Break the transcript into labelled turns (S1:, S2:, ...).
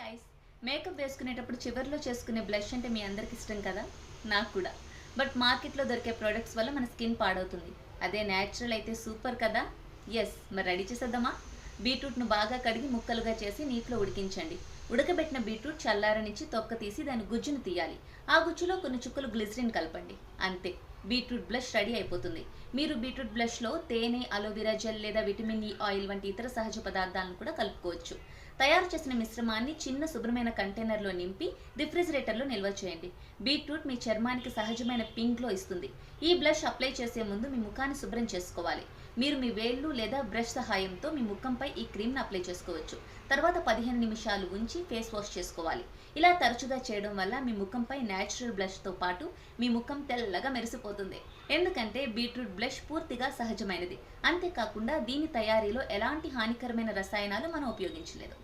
S1: Guys makeup వేసుకునేటప్పుడు చివరిలో చేసుకునే బ్లష్ అంటే మీ అందరికి ఇష్టం కదా? నాకు కూడా. బట్ మార్కెట్లో దొరికే ప్రోడక్ట్స్ వల్ల మన స్కిన్ పాడవుతుంది. అదే న్యాచురల్ అయితే సూపర్ కదా? ఎస్ మరి రెడీ చేసేద్దామా? బీట్రూట్ను బాగా కడిగి ముక్కలుగా చేసి నీటిలో ఉడికించండి. ఉడకబెట్టిన బీట్రూట్ చల్లారనిచ్చి తొక్క తీసి దాని గుజ్జును తీయాలి. ఆ గుజ్జులో కొన్ని చుక్కలు గ్లిజరిన్ కలపండి. అంతే. బీట్రూట్ బ్లష్ రెడీ అయిపోతుంది. మీరు బీట్రూట్ బ్లష్లో తేనె అలోవెరా జెల్ లేదా విటమిన్ ఈ ఆయిల్ వంటి ఇతర సహజ పదార్థాలను కూడా కలుపుకోవచ్చు. తయారు చేసిన మిశ్రమాన్ని చిన్న శుభ్రమైన కంటైనర్లో నింపి రిఫ్రిజిరేటర్లో నిల్వ చేయండి. బీట్రూట్ మీ చర్మానికి సహజమైన పింక్లో ఇస్తుంది. ఈ బ్లష్ అప్లై చేసే ముందు మీ ముఖాన్ని శుభ్రం చేసుకోవాలి. మీరు మీ వేళ్ళు లేదా బ్రష్ సహాయంతో మీ ముఖంపై ఈ క్రీమ్ను అప్లై చేసుకోవచ్చు. తర్వాత పదిహేను నిమిషాలు ఉంచి ఫేస్ వాష్ చేసుకోవాలి. ఇలా తరచుగా చేయడం వల్ల మీ ముఖంపై న్యాచురల్ బ్లష్తో పాటు మీ ముఖం తెల్లగా మెరిసిపోతుంది. ఎందుకంటే బీట్రూట్ బ్లష్ పూర్తిగా సహజమైనది. అంతేకాకుండా దీని తయారీలో ఎలాంటి హానికరమైన రసాయనాలు మనం ఉపయోగించలేదు.